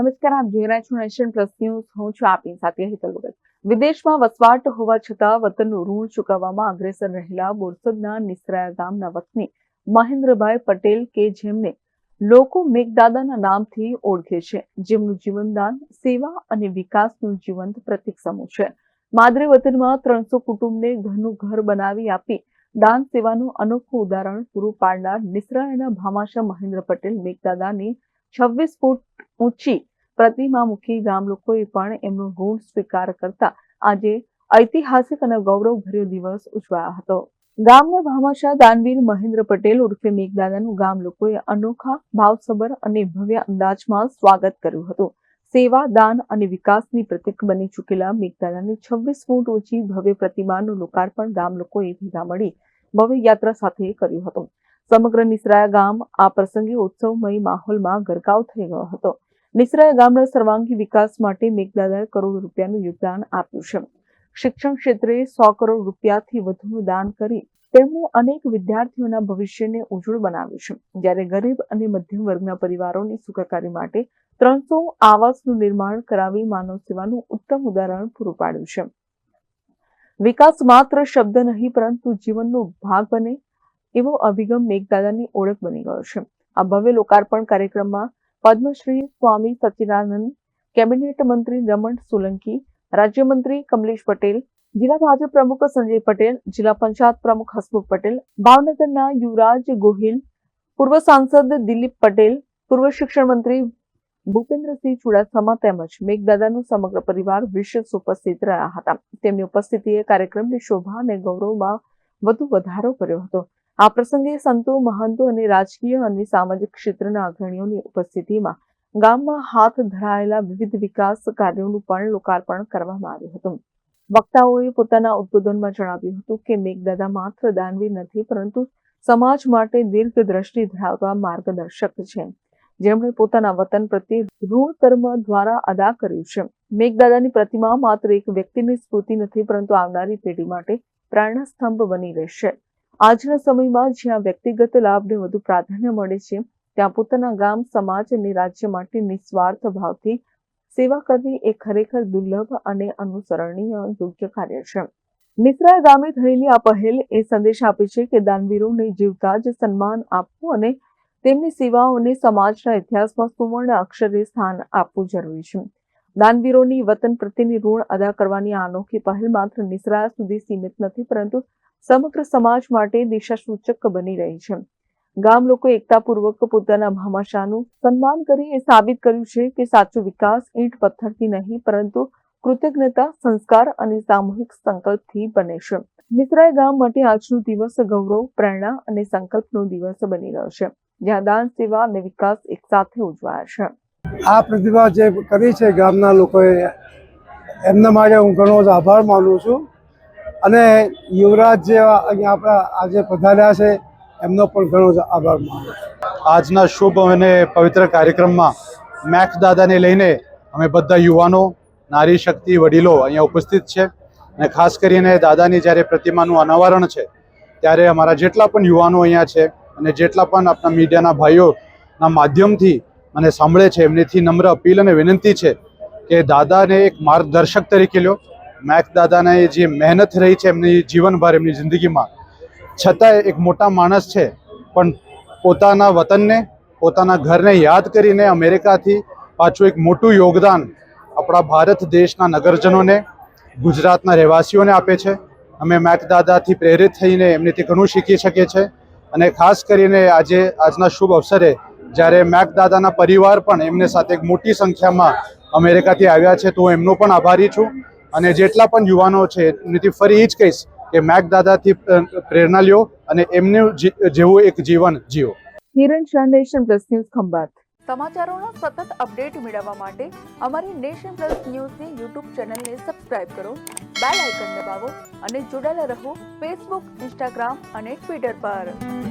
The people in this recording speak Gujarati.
નમસ્કાર, આપ જોઈ રહ્યા છો નેશન પ્લસ ન્યૂઝ. હું છું આપની સાથે હિતલ ભગત. વિદેશમાં વસવાટ હોવા છતાં વતનનું ઋણ ચૂકવવામાં અગ્રેસર રહેલા બોરસદના નિસરાયા ગામના વતની મહેન્દ્રભાઈ પટેલ કે જેમને લોકો મેઘદાદાના નામથી ઓળખે છે. જેમનું જીવનદાન, સેવા અને વિકાસનું જીવંત પ્રતિક સમૂહ છે. માદરે વતનમાં ત્રણસો કુટુંબને ઘરનું ઘર બનાવી આપી દાન સેવાનું અનોખું ઉદાહરણ પૂરું પાડનાર નિસરાયાના ભામાશા મહેન્દ્ર પટેલ મેઘદાદાની છવ્વીસ ફૂટ ઊંચી પ્રતિમા મૂકી ગામ લોકોએ પણ એમનો ઋણ સ્વીકાર કરતા આજે ઐતિહાસિક અને ગૌરવભર્યો દિવસ ઉજવાયો હતો. ગામના ભામાશા દાનવીર મહેન્દ્ર પટેલ ઉર્ફે મેઘદાદાનું ગામ લોકોએ અનોખા, ભાવસભર અને ભવ્ય અંદાજમાં સ્વાગત કર્યું હતું. સેવા, દાન અને વિકાસની પ્રતિક બની ચૂકેલા મેઘદાદાની છવ્વીસ ફૂટ ઊંચી ભવ્ય પ્રતિમાનું લોકાર્પણ ગામ લોકોએ ભેગા મળી ભવ્ય યાત્રા સાથે કર્યું હતું. સમગ્ર નિસરાયા ગામ આ પ્રસંગે ઉત્સવમય માહોલમાં ગરકાવ થઈ ગયો હતો. નિસરાયા ગામના સર્વાંગી વિકાસ માટે મેઘદાદાએ કરોડ રૂપિયાનું યોગદાન આપ્યું છે. શિક્ષણ ક્ષેત્રે સો કરોડ રૂપિયાથી વધુનું દાન કરી તેમણે અનેક વિદ્યાર્થીઓના ભવિષ્યને ઉજ્જવળ બનાવ્યું છે. જ્યારે ગરીબ અને મધ્યમ વર્ગના પરિવારોની સુખાકારી માટે ત્રણસો આવાસનું નિર્માણ કરાવી માનવ સેવાનું ઉત્તમ ઉદાહરણ પૂરું પાડ્યું છે. વિકાસ માત્ર શબ્દ નહીં, પરંતુ જીવનનો ભાગ બને એવો અભિગમ મેઘદાદાની ઓળખ બની ગયો છે. આ ભવ્ય લોકાર્પણ કાર્યક્રમમાં પદ્મશ્રી સ્વામી સચ્ચિદાનંદ કેબિનેટ મંત્રી રમણ સોલંકી રાજ્યમંત્રી કમલેશ પટેલ જિલ્લા ભાજપ પ્રમુખ સંજય પટેલ જિલ્લા પંચાયત પ્રમુખ હસમુખ પટેલ ભાવનગરના યુવરાજ ગોહિલ પૂર્વ સાંસદ દિલીપ પટેલ પૂર્વ શિક્ષણ મંત્રી ભૂપેન્દ્રસિંહ ચુડાસમા તેમજ મેઘદાદાનું સમગ્ર પરિવાર વિશેષ ઉપસ્થિત રહ્યા હતા. તેમની ઉપસ્થિતિએ કાર્યક્રમની શોભા અને ગૌરવમાં વધુ વધારો કર્યો હતો. આ પ્રસંગે સંતો, મહંતો અને રાજકીય અને સામાજિક ક્ષેત્રના અગ્રણીઓની ઉપસ્થિતિમાં ગામમાં હાથ ધરાયેલા વિવિધ વિકાસ કાર્યોનું પણ લોકાર્પણ કરવામાં આવ્યું હતું. વક્તાઓએ પોતાના ઉદ્બોધનમાં જણાવ્યું હતું કે, મેઘદાદા માત્ર દાનવી નથી, પરંતુ સમાજ માટે દીર્ઘદ્રષ્ટિ ધરાવતા માર્ગદર્શક છે. જેમણે પોતાના વતન પ્રત્યે ઋણ કર્મ દ્વારા અદા કર્યું છે. મેઘદાદાની પ્રતિમા માત્ર એક વ્યક્તિની સ્મૃતિ નથી, પરંતુ આવનારી પેઢી માટે પ્રેરણાસ્તંભ બની રહેશે. આજના સમયમાં જ્યાં વ્યક્તિગત લાભને વધુ પ્રાધાન્ય મળે છે, ત્યાં પોતાના ગામ, સમાજ અને રાજ્ય માટે નિસ્વાર્થ ભાવથી સેવા કરવી એ ખરેખર દુર્લભ અને અનુસરણીય યોગ્ય કાર્ય છે. મિશ્રા ગામે થયેલી આ પહેલ એ સંદેશ આપે છે કે દાનવીરોને જીવતા જ સન્માન આપવું અને તેમની સેવાઓને સમાજના ઇતિહાસમાં સુવર્ણ અક્ષરે સ્થાન આપવું જરૂરી છે. દાનવીરોની વતન પ્રત્યેની ઋણ અદા કરવાની આ અનોખી પહેલ માત્ર નિસરા સુધી સીમિત નથી, પરંતુ સમગ્ર સમાજ માટે દિશાસૂચક બની રહી છે. ગામ લોકો એકતાપૂર્વક પોતાના ભામાશાનું સન્માન કરી એ સાબિત કર્યું છે કે સાચો વિકાસ ઈંટ પથ્થરથી નહીં, પરંતુ કૃતજ્ઞતા, સંસ્કાર અને સામૂહિક સંકલ્પથી બને છે. મિશ્રાય ગામ માટે આજનો દિવસ ગૌરવ, પ્રેરણા અને સંકલ્પનો દિવસ બની રહ્યો છે, જ્યાં દાન, સેવા અને વિકાસ એકસાથે ઉજવાયા છે. આ પ્રતિભા જે કરી છે ગામના લોકોએ, એમના માટે હું ઘણો આભાર માનું છું. અને યુવરાજ જેવા અહીંયા આપણા આજે પધાર્યા છે, એમનો પણ ઘણો આભાર માનું આજના શુભ અને પવિત્ર કાર્યક્રમમાં મેક્સ દાદાને લઈને અમે બધા યુવાનો, નારી શક્તિ વડીલો અહીંયા ઉપસ્થિત છે. અને ખાસ કરીને દાદાની જ્યારે પ્રતિમાનું અનાવરણ છે, ત્યારે અમારા જેટલા પણ યુવાનો અહીંયા છે અને જેટલા પણ આપણા મીડિયાના ભાઈઓના માધ્યમથી મને સાંભળે છે, એમનેથી નમ્ર અપીલ અને વિનંતી છે કે દાદાને એક માર્ગદર્શક તરીકે લ્યો. મેક્સ દાદાને જે મહેનત રહી છે એમની જીવનભર, એમની જિંદગીમાં, છતાંય એક મોટા માણસ છે, પણ પોતાના વતનને, પોતાના ઘરને યાદ કરીને અમેરિકાથી પાછું એક મોટું યોગદાન આપણા ભારત દેશના નગરજનોને, ગુજરાતના રહેવાસીઓને આપે છે. અમે મેક દાદાથી પ્રેરિત થઈને એમનેથી ઘણું શીખી શકીએ છીએ અને ખાસ કરીને આજે, આજના શુભ અવસરે જ્યારે મેક દાદાના પરિવાર પણ એમને સાથે એક મોટી સંખ્યામાં અમેરિકાથી આવ્યા છે, તો હું એમનો પણ આભારી છું. અને જેટલા પણ યુવાનો છે એમનેથી ફરી એ જ કહીશ કે મેક દાદાથી પ્રેરણા લ્યો અને એમનું જેવું એક જીવન જીવો. Hiran Shah nation plus news Khambhat. સમાચારોના સતત અપડેટ મેળવવા માટે અમારી નેશન પ્લસ ન્યૂઝની યુટ્યુબ ચેનલને સબસ્ક્રાઇબ કરો બેલ આઇકન દબાવો અને જોડાયેલા રહો ફેસબુક ઇન્સ્ટાગ્રામ અને ટ્વિટર પર.